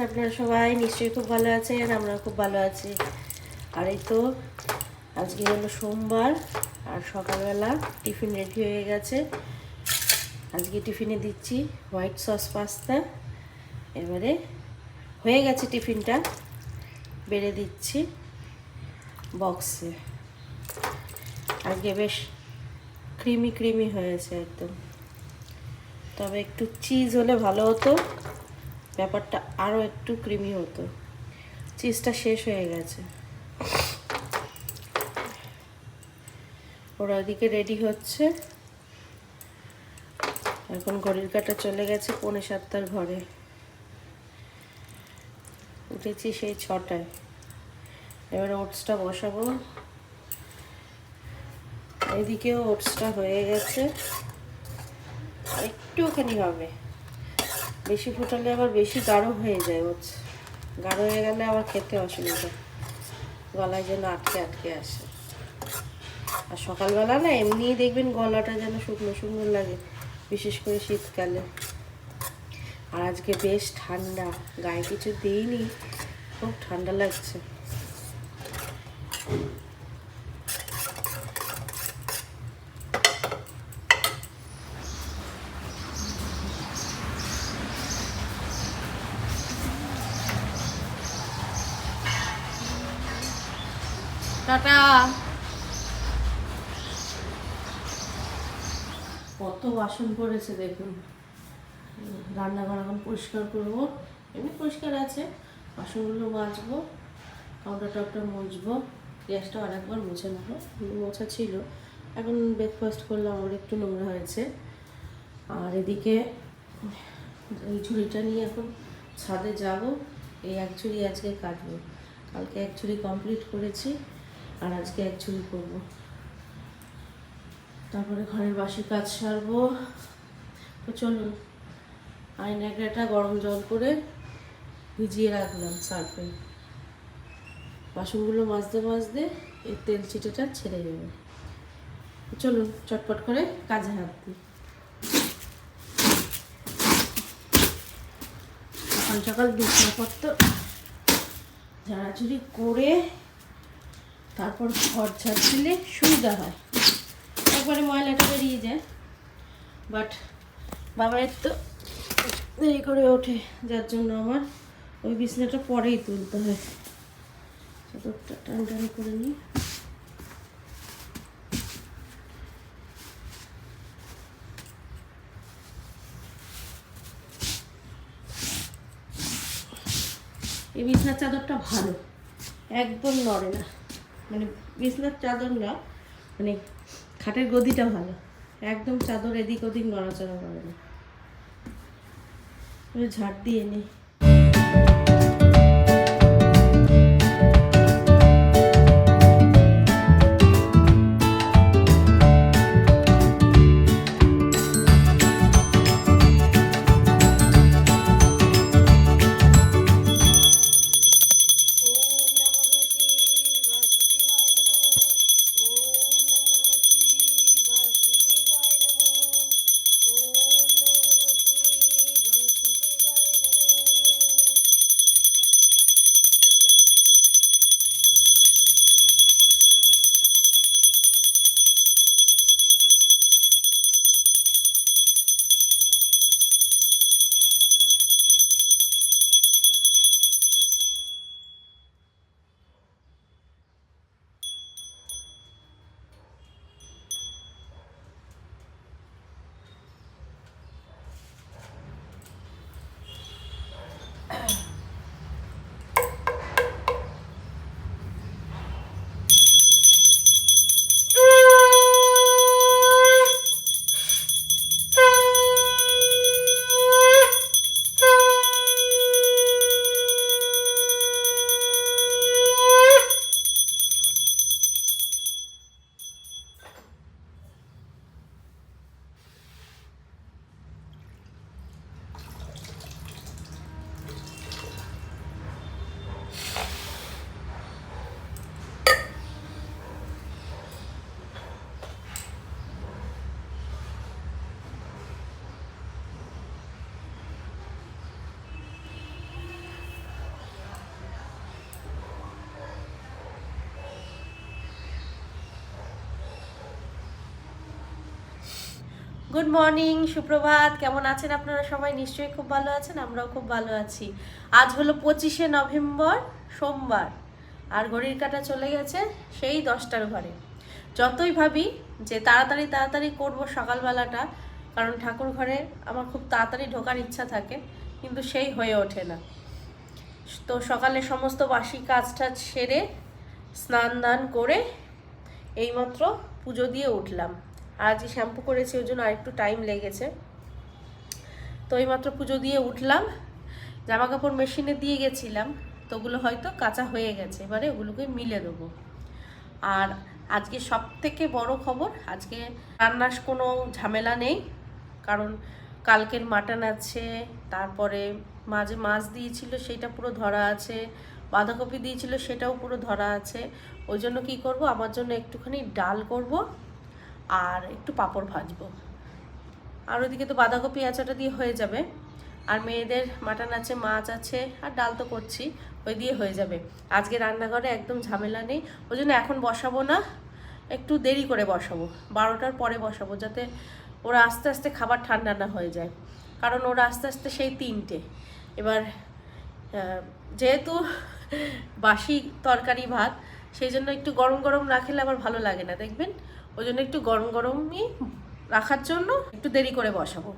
আছেন আপনারা সবাই? নিশ্চয়ই খুব ভালো আছেন আমরা খুব ভালো আছি। আর এই তো, আজকে হলো সোমবার, আর সকালবেলা টিফিন রেডি হয়ে গেছে। আজকে টিফিনে দিচ্ছি হোয়াইট সস পাস্তা। এবারে হয়ে গেছে টিফিনটা, বেড়ে দিচ্ছি বক্সে। আজকে বেশ ক্রিমি ক্রিমি হয়েছে একদম। তবে একটু চিজ হলে ভালো হতো। ব্যাপারটা আরও একটু ক্রিমি হতো। চিজটা শেষ হয়ে গেছে। ওরা ওদিকে রেডি হচ্ছে। এখন ঘড়ির কাটা চলে গেছে পৌনে সাতটার ঘরে। উঠেছি সেই ছটায়। এবার ওটসটা বসাবো। এদিকেও ওটসটা হয়ে গেছে। একটুখানি হবে। বেশি ফুটালে আবার বেশি গাঢ় হয়ে যায় ওচ গাঢ় হয়ে গেলে আবার খেতে অসুবিধা। গলায় যেন আটকে আটকে আসে। আর সকালবেলা না এমনিই দেখবেন গলাটা যেন শুকনো শুকনো লাগে, বিশেষ করে শীতকালে। আর আজকে বেশ ঠান্ডা, গায়ে কিছু দিইনি, খুব ঠান্ডা লাগছে। টাটা। কত বাসন পড়েছে দেখুন। রান্নাঘর এখন পরিষ্কার করব। এমনি পরিষ্কার আছে। বাসনগুলো মাজবো কাউন্টার টাউটার মুছবো গ্যাসটা অনেকবার মুছে নেব। মোছা ছিল। এখন ব্রেকফাস্ট করলাম, আমার একটু নোংরা হয়েছে। আর এদিকে এই ঝুড়িটা নিয়ে এখন ছাদে যাব। এই এক ঝুড়ি আজকে কাটবো। কালকে এক ঝুড়ি কমপ্লিট করেছি। আর আজকে এক ঝুড়ি করব। তারপরে ঘরের বাসি কাজ সারবো। তো চলুন, আয়নাটা গরম জল করে ভিজিয়ে রাখলাম সার্ফে বাসনগুলো মাজতে মাজতে এই তেল চিটেটা ছেড়ে যাবে চলুন, চটপট করে কাজে হাত দিই। সকাল সকাল বিছনাপত্র। ঝাড়াঝুড়ি করে তারপর ঘর ঝাড় দিলে সুবিধা হয়। একবারে ময়লাটা বেরিয়ে যায়। বাট বাবার তো দেরি করে ওঠে, যার জন্য আমার ওই বিছনাটা পরেই তুলতে হয়। চাদরটা টান টান করে নিই এই বিছনার চাদরটা ভালো, একদম নড়ে না। মানে বিছনার চাদর না মানে খাটের গদিটা ভালো। একদম চাদর এদিক ওদিক নড়াচড়া করে না। ঝাড় দিয়ে নিই গুড মর্নিং সুপ্রভাত। কেমন আছেন আপনারা সবাই? নিশ্চয়ই খুব ভালো আছেন, আমরাও খুব ভালো আছি। আজ হলো পঁচিশে নভেম্বর, সোমবার। আর ঘড়ির কাটা চলে গেছে সেই দশটার ঘরে। যতই ভাবি যে তাড়াতাড়ি তাড়াতাড়ি করব সকালবেলাটা, কারণ ঠাকুর ঘরে আমার খুব তাড়াতাড়ি ঢোকার ইচ্ছা থাকে, কিন্তু সেই হয়ে ওঠে না। তো সকালে সমস্ত বাসি কাজ টাজ সেরে, স্নান দান করে, এইমাত্র পুজো দিয়ে উঠলাম। আজকে শ্যাম্পু করেছি ওই জন্য আরেকটু টাইম লেগেছে। তো এইমাত্র পুজো দিয়ে উঠলাম জামা কাপড় মেশিনে দিয়ে গেছিলাম, তো ওগুলো হয়তো কাঁচা হয়ে গেছে, এবারে ওগুলোকে মিলে দেবো। আর আজকে সব থেকে বড় খবর, আজকে রান্নার কোনো ঝামেলা নেই, কারণ কালকের মাটন আছে, তারপরে মাঝে মাছ দিয়েছিল সেটা পুরো ধরা আছে, বাঁধাকপি দিয়েছিল সেটাও পুরো ধরা আছে, ওই জন্য কী করব, আমার জন্য একটুখানি ডাল করব আর একটু পাঁপড় ভাজবো। আর ওইদিকে তো বাঁধাকপি আচাটা দিয়ে হয়ে যাবে। আর মেয়েদের মাটন আছে, মাছ আছে, আর ডাল তো করছি, ওই দিয়ে হয়ে যাবে। আজকে রান্নাঘরে একদম ঝামেলা নেই, ওই জন্য এখন বসাবো না, একটু দেরি করে বসাবো, বারোটার পরে বসাবো, যাতে ওরা আস্তে আস্তে খাবার ঠান্ডা না হয়ে যায়। কারণ ওরা আস্তে আস্তে সেই তিনটে। এবার যেহেতু বাসি তরকারি ভাত, সেই জন্য একটু গরম গরম রাখলে আবার ভালো লাগে না, দেখবেন? ওই জন্য একটু গরম গরমই রাখার জন্য একটু দেরি করে বসাবো।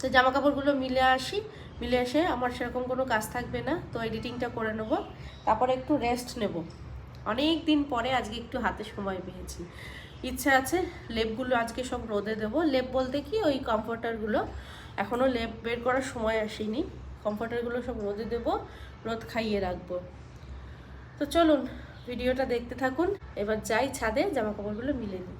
তো জামা কাপড়গুলো মিলে আসি, মিলে এসে আমার সেরকম কোনো কাজ থাকবে না, তো এডিটিংটা করে নেব, তারপরে একটু রেস্ট নেব। অনেক দিন পরে আজকে একটু হাতে সময় পেয়েছি। ইচ্ছা আছে, লেপগুলো আজকে সব রোদে দেবো। লেপ বলতে কি, ওই কমফোর্টারগুলো এখনও লেপ বের করার সময় আসেনি। কমফোর্টারগুলো সব রোদে দেবো, রোদ খাইয়ে রাখব। তো চলুন ভিডিওটা দেখতে থাকুন। এবার যাই ছাদে জামা কাপড়গুলো মিলে নিই।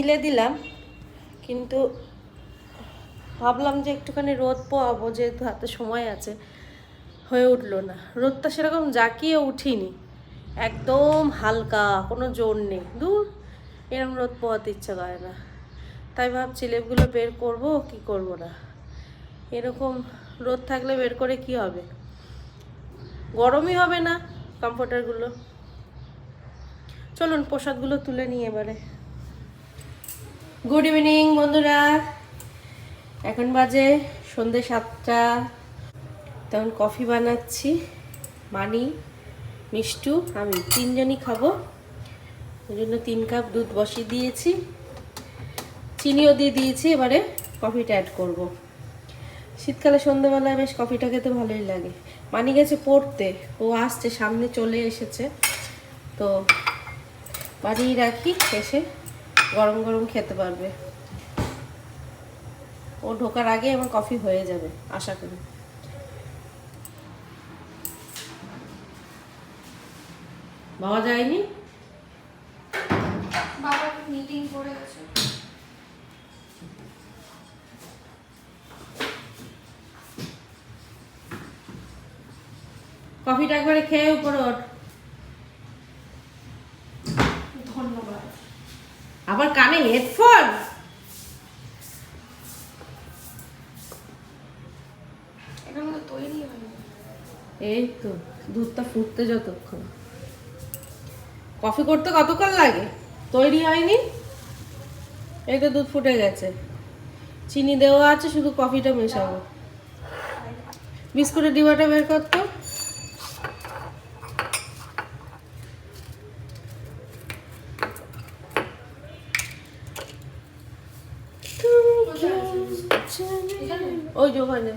মিলে দিলাম, কিন্তু ভাবলাম যে একটুখানি রোদ পোয়াবো, যেহেতু হাতে সময় আছে, হয়ে উঠল না। রোদটা সেরকম জাকিয়ে উঠিনি, একদম হালকা, কোনো জোর নেই। দূর এরকম রোদ পোয়াতে ইচ্ছা করে না। তাই ভাবছি লেপগুলো বের করব, কি করব না। এরকম রোদ থাকলে বের করে কি হবে? গরমই হবে না কমফোর্টারগুলো চলুন, প্রসাদগুলো তুলে নিই এবারে। গুড ইভিনিং বন্ধুরা। এখন বাজে সন্ধে সাতটা। তখন কফি বানাচ্ছি। মানি, মিষ্টু, আমি তিনজনই খাব। ওই জন্য তিন কাপ দুধ বসিয়ে দিয়েছি। চিনিও দিয়ে দিয়েছি, এবারে কফিটা অ্যাড করব। শীতকালে সন্ধ্যেবেলায় বেশ কফিটা খেতে ভালোই লাগে। মানি গেছে পড়তে। ও আসছে, সামনে চলে এসেছে। তো বাড়িয়ে রাখি এসে গরম গরম খেতে পারবে। ও ঢোকার আগে আমার কফি হয়ে যাবে আশা করি। বাবা যায়নি? বাবা মিটিং করে গেছে। কফিটা একবারে খেয়ে উপরে ওঠ ধন্যবাদ তৈরি হয়নি এই তো দুধটা ফুটতে যতক্ষণ। কফি করতে কতক্ষণ লাগে? তৈরি হয়নি? এই তো দুধ ফুটে গেছে। চিনি দেওয়া আছে শুধু কফিটা মেশাবো। বিস্কুটের ডিবাটা বের করতো ওই যে ওখানে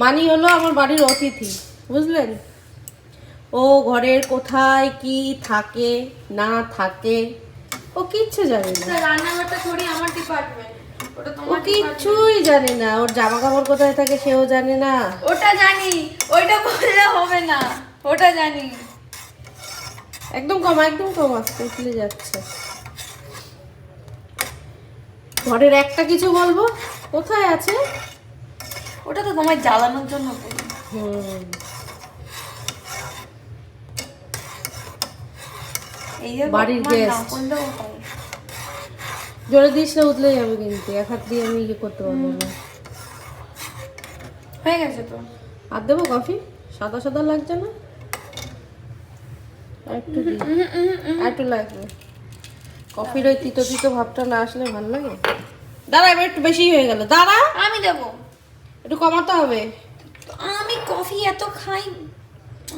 মানি হলো আমার বাড়ির অতিথি বুঝলেন? ও ঘরের কোথায় কি থাকে না থাকে ও কিচ্ছু জানে না। রান্নাঘরটা থোড়ি আমার ডিপার্টমেন্ট ও কিচ্ছুই জানে না ওর জামা কাপড় কোথায় থাকে সেও জানে না। ওটা জানি ওইটা বললে হবে না ওটা জানি। একদম কম একদম কম আস্তে উঠলে যাচ্ছে। ঘরের একটা কিছু বলব? কোথায় আছে? ওটা তো তোমায় জ্বালানোর জন্য বাড়ির হয়। জোরে দিস না উঠলে যাবে কিন্তু এক হাত দিয়ে আমি ইয়ে করতে পারব না। হয়ে গেছে তো। আর দেবো কফি? সাদা সাদা লাগছে না? একটু একটু লাগবে। কফির ওই তিতো তিতো ভাবটা না আসলে ভালো লাগে? দাঁড়া এবার একটু বেশি হয়ে গেল। দাঁড়া! আমি দেবো। একটু কমাতে হবে। আমি কফি এত খাই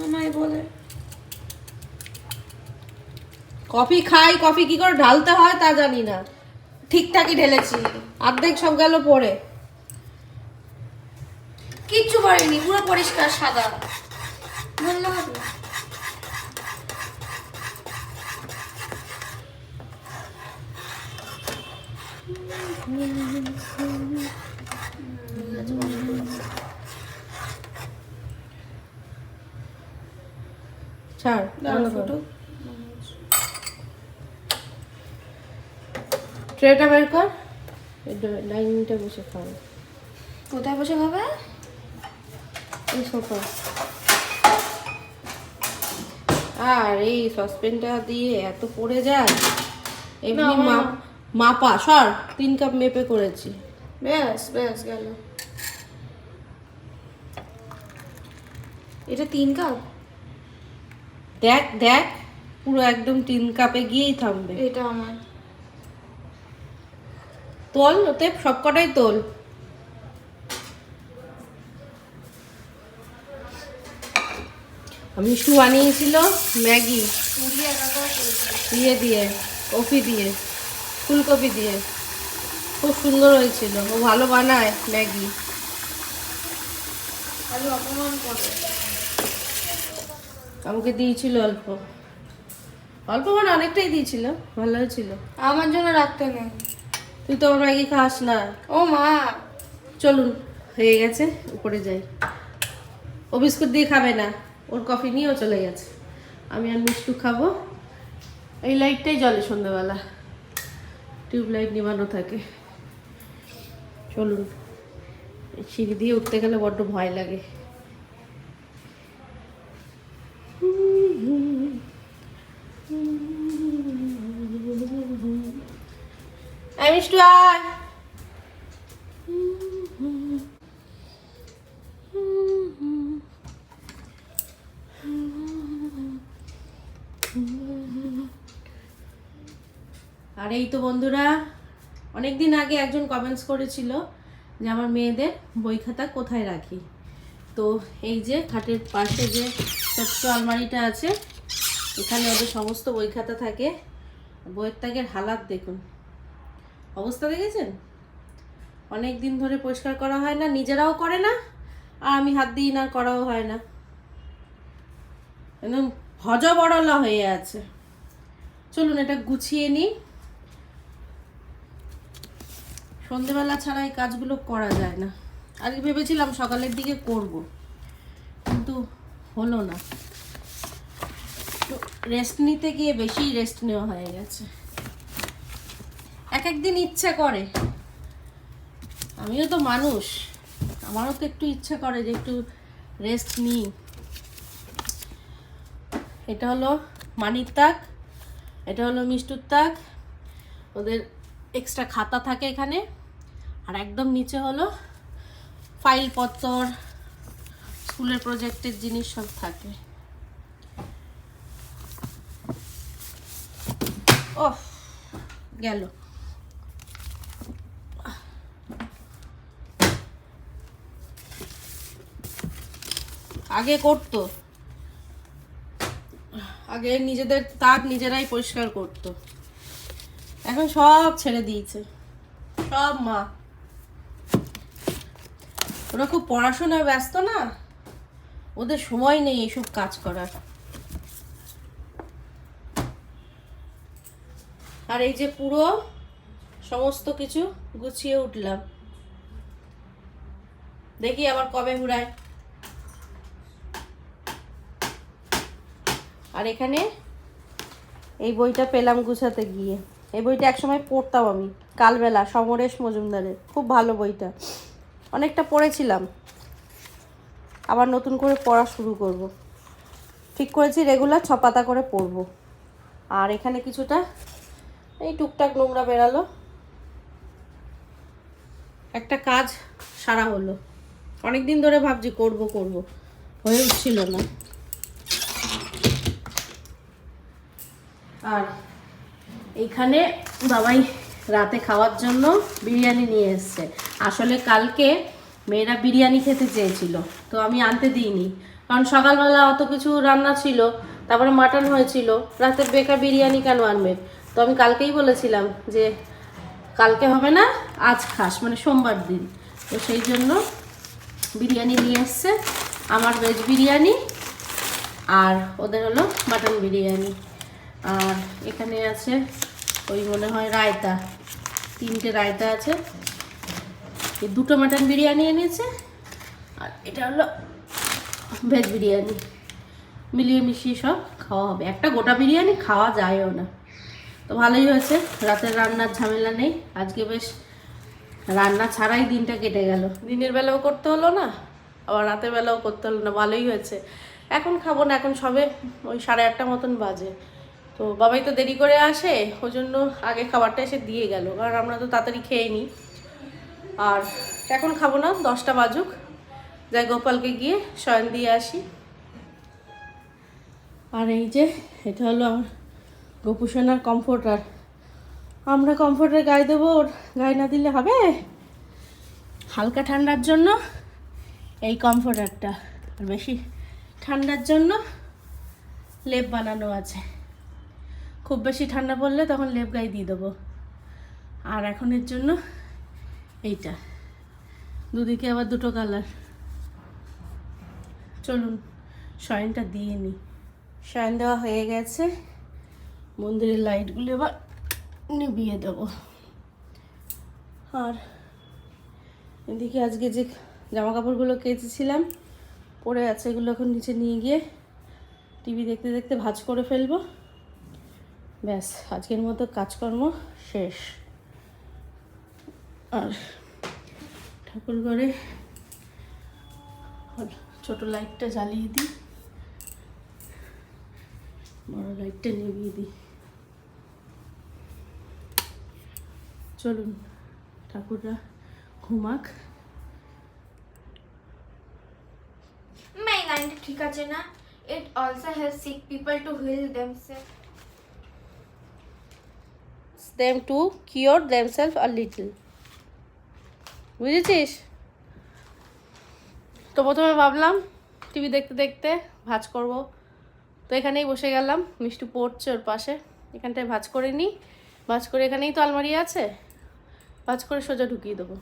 আমায় বলে। কফি খাই কফি কি করে ঢালতে হয় তা জানি না। ঠিকঠাকই ঢেলেছি অর্ধেক সব গেল পরে। কিচ্ছু পড়েনি পুরো পরিষ্কার সাদা। বললে হবে ছাড় দাঁড়াও ফুটুক। ট্রেটা বের কর। ডাইনিংটা বসে খাও। কোথায় বসে খাবে? এই সোফা। আর এই সসপেনটা দিয়ে এত পড়ে যায়। এমনি মাপা সর তিন কাপ মেপে করেছি। ব্যাস ব্যাস গেল। এটা তিন কাপ? দেখ দেখ পুরো একদম তিন কাপে গিয়েই থামবে। এটা আমার। তোল ওতে সব কটাই তোল। আমি মিষ্টু বানিয়েছিল ম্যাগি। দিয়ে দিয়ে কফি দিয়ে ফুলকপি দিয়ে। খুব সুন্দর হয়েছিল। ও ভালো বানায় ম্যাগি। খালি অপমান করে। আমাকে দিয়েছিল অল্প। অল্প মানে অনেকটাই দিয়েছিল ভালো হয়েছিল আমার জন্য রাখতে নেই। তুই তো ম্যাগি খাস না। ও মা। চলুন হয়ে গেছে উপরে যাই। ও বিস্কুট দিয়ে খাবে না ওর কফি নিয়েও চলে গেছে। আমি আর মিষ্টু খাব। এই লাইটটাই জ্বলে সন্ধ্যেবেলা। টিউবলাইট নিবানো থাকে। চলুন। সিঁড়ি দিয়ে উঠতে গেলে বড্ড ভয় লাগে। এই মিষ্টু আয় আর এই তো বন্ধুরা অনেক দিন আগে একজন কমেন্টস করেছিল যে আমার মেয়েদের বই খাতা কোথায় রাখি? তো এই যে খাটের পাশে যে ছোট্ট আলমারিটা আছে, এখানে ওদের সমস্ত বই খাতা থাকে। বইয়ের তাগের হালাত দেখুন। অবস্থা দেখেছেন? অনেক দিন ধরে পরিষ্কার করা হয় না, নিজেরাও করে না, আর আমি হাত দিই না করাও হয় না। একদম ভজ বড়লা হয়ে আছে। চলুন এটা গুছিয়ে নিই। সন্ধেবেলা ছাড়া এই কাজগুলো করা যায় না। আজকে ভেবেছিলাম সকালের দিকে করব, কিন্তু হলো না। রেস্ট নিতে গিয়ে বেশি রেস্ট নেওয়া হয়ে গেছে। এক একদিন ইচ্ছে করে। আমিও তো মানুষ। আমারও তো একটু ইচ্ছে করে যে একটু রেস্ট নিই। এটা হলো মানির তাক, এটা হলো মিষ্টুর তাক। ওদের এক্সট্রা খাতা থাকে এখানে। আর একদম নিচে হলো ফাইল পত্তর, স্কুলের প্রজেক্টের জিনিস সব থাকে। ও গেল। আগে করতো। আগে নিজেদের তাক নিজেরাই পরিষ্কার করতো। এখন সব ছেড়ে দিয়েছে। সব মা। ওরা খুব পড়াশোনায় ব্যস্ত না? ওদের সময় নেই এসব কাজ করার। আর এই যে পুরো সমস্ত কিছু গুছিয়ে উঠলাম। দেখি আবার কবে ঘুরায়। আর এখানে এই বইটা পেলাম গুছাতে গিয়ে। এই বইটা একসময় পড়তাম আমি, কালবেলা, সমরেশ মজুমদারের। খুব ভালো বইটা। অনেকটা পড়েছিলাম। আবার নতুন করে পড়া শুরু করব। ঠিক করেছি রেগুলার ছ পাতা করে পড়ব। আর এখানে কিছুটা এই টুকটাক নোংরা বেরালো। একটা কাজ সারা হলো। অনেক দিন ধরে ভাবছি করব করব। হয়ে উঠছিল না। আর এইখানে বাবাই রাতে খাওয়ার জন্য বিরিয়ানি নিয়ে এসছে। আসলে কালকে মেয়েরা বিরিয়ানি খেতে চেয়েছিল, তো আমি আনতে দিইনি। কারণ সকালবেলা অত কিছু রান্না ছিল, তারপরে মাটন হয়েছিল, রাতে বেকার বিরিয়ানি কেন আনবে? তো আমি কালকেই বলেছিলাম যে কালকে হবে না, আজ খাস মানে সোমবার দিন। তো সেই জন্য বিরিয়ানি নিয়ে এসছে, আমার ভেজ বিরিয়ানি আর ওদের হলো মাটন বিরিয়ানি। আর এখানে আছে, ওই মনে হয় রায়তা। তিনটে রায়তা আছে। এই দুটো মাটন বিরিয়ানি এনেছে, আর এটা হলো ভেজ বিরিয়ানি। মিলিয়ে মিশিয়ে সব খাওয়া হবে। একটা গোটা বিরিয়ানি খাওয়া যায়ও না। তো ভালোই হয়েছে, রাতের রান্নার ঝামেলা নেই। আজকে বেশ রান্না ছাড়াই দিনটা কেটে গেল। দিনের বেলাও করতে হলো না, আবার রাতের বেলাও করতে হলো না, ভালোই হয়েছে। এখন খাব না, এখন সবে ওই সাড়ে আটটা মতন বাজে। তো বাবাই তো দেরি করে আসে ওই জন্য আগে খাবারটা এসে দিয়ে গেল, কারণ আমরা তো তাড়াতাড়ি খেয়ে নিই। আর এখন খাব না, দশটা বাজুক। যাই গোপালকে গিয়ে শয়ন দিয়ে আসি। আর এই যে, এটা হলো আমার গোপুসোনার কমফোর্টার। আমরা কমফোর্টার গায়ে দেবো, ওর গায়ে না দিলে হবে? হালকা ঠান্ডার জন্য এই কমফোর্টারটা, আর বেশি ঠান্ডার জন্য লেপ বানানো আছে। খুব বেশি ঠান্ডা পড়লে তখন লেপ গায়ে দিয়ে দেবো। আর এখন এর জন্য এইটা। দুদিকে আবার দুটো কালার। চলুন শয়নটা দিয়ে নিই শয়ন দেওয়া হয়ে গেছে। মন্দিরের লাইটগুলো এবার নিভিয়ে দেবো। আর এদিকে আজকে যে জামা কাপড়গুলো কেচেছিলাম পরে আছে এগুলো এখন নিচে নিয়ে গিয়ে টিভি দেখতে দেখতে ভাজ করে ফেলব। ব্যাস, আজকের মতো কাজকর্ম শেষ। আর ঠাকুর ঘরে ছোট লাইটটা জ্বালিয়ে দিই, বড় লাইটটা নিভিয়ে দিই। চলুন, ঠাকুররা ঘুমাক। ঠিক আছে না? It also help sick people to heal themselves them to cure themselves a little. বুঝেছিস? তো প্রথমে ভাবলাম টিভি দেখতে দেখতে ভাজ করব। তো এখানেই বসে গেলাম, মিষ্টি পড়ছে ওর পাশে। এখানটায় ভাজ করে নিই। ভাজ করে এখানেই তো আলমারি আছে। ভাজ করে সোজা ঢুকিয়ে দেবো।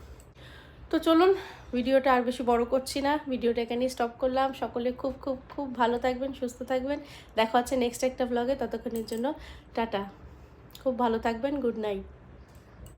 তো চলুন, ভিডিওটা আর বেশি বড় করছি না। ভিডিওটা এখানেই স্টপ করলাম। সকলে খুব খুব খুব ভালো থাকবেন, সুস্থ থাকবেন। দেখা হচ্ছে নেক্সট একটা ব্লগে ততক্ষণের জন্য টাটা। খুব ভালো থাকবেন গুড নাইট।